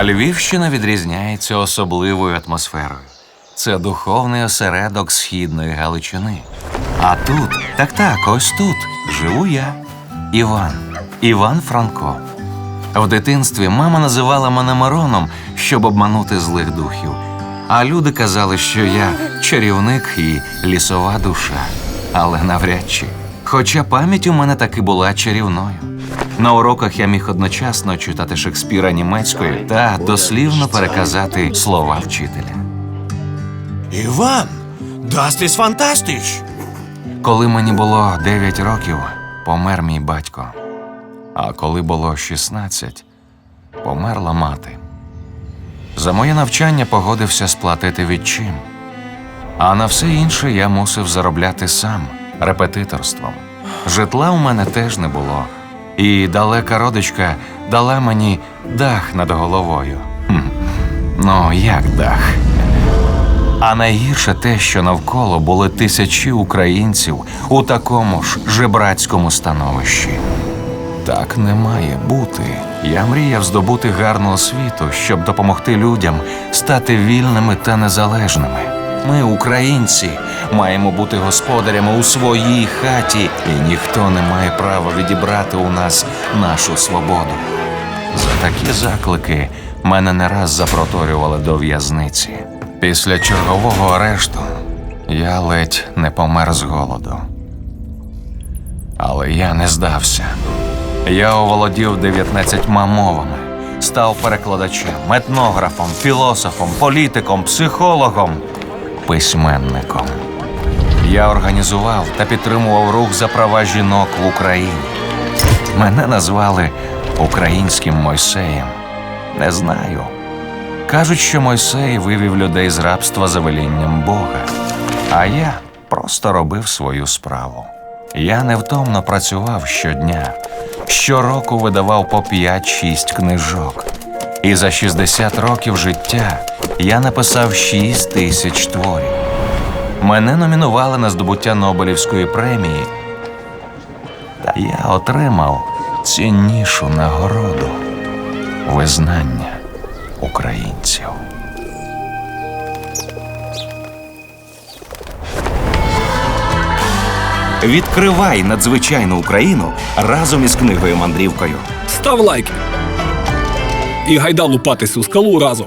А Львівщина відрізняється особливою атмосферою. Це духовний осередок східної Галичини. А тут, так так, ось тут живу я, Іван, Іван Франко. В дитинстві мама називала мене Мироном, щоб обманути злих духів. А люди казали, що я чарівник і лісова душа. Але навряд чи. Хоча пам'ять у мене таки була чарівною. На уроках я міг одночасно читати Шекспіра німецькою та дослівно переказати слова вчителя. Іван, ist fantastisch! Коли мені було 9 років, помер мій батько. А коли було 16, померла мати. За моє навчання погодився сплатити відчим. А на все інше я мусив заробляти сам репетиторством. Житла у мене теж не було, і далека родичка дала мені дах над головою. Хм. Ну, як дах? А найгірше те, що навколо були тисячі українців у такому ж жебрацькому становищі. Так не має бути. Я мріяв здобути гарну освіту, щоб допомогти людям стати вільними та незалежними. Ми, українці, маємо бути господарями у своїй хаті, і ніхто не має права відібрати у нас нашу свободу. За такі заклики мене не раз запроторювали до в'язниці. Після чергового арешту я ледь не помер з голоду. Але я не здався. Я оволодів 19 мовами, став перекладачем, етнографом, філософом, політиком, психологом, письменником. Я організував та підтримував рух за права жінок в Україні. Мене назвали українським Мойсеєм. Не знаю. Кажуть, що Мойсей вивів людей з рабства за велінням Бога, а я просто робив свою справу. Я невтомно працював щодня, щороку видавав по 5-6 книжок. І за 60 років життя я написав 6 тисяч творів. Мене номінували на здобуття Нобелівської премії, та я отримав ціннішу нагороду визнання українців. Відкривай надзвичайну Україну разом із книгою мандрівкою. Став лайки. І гайда лупатись у скалу разом.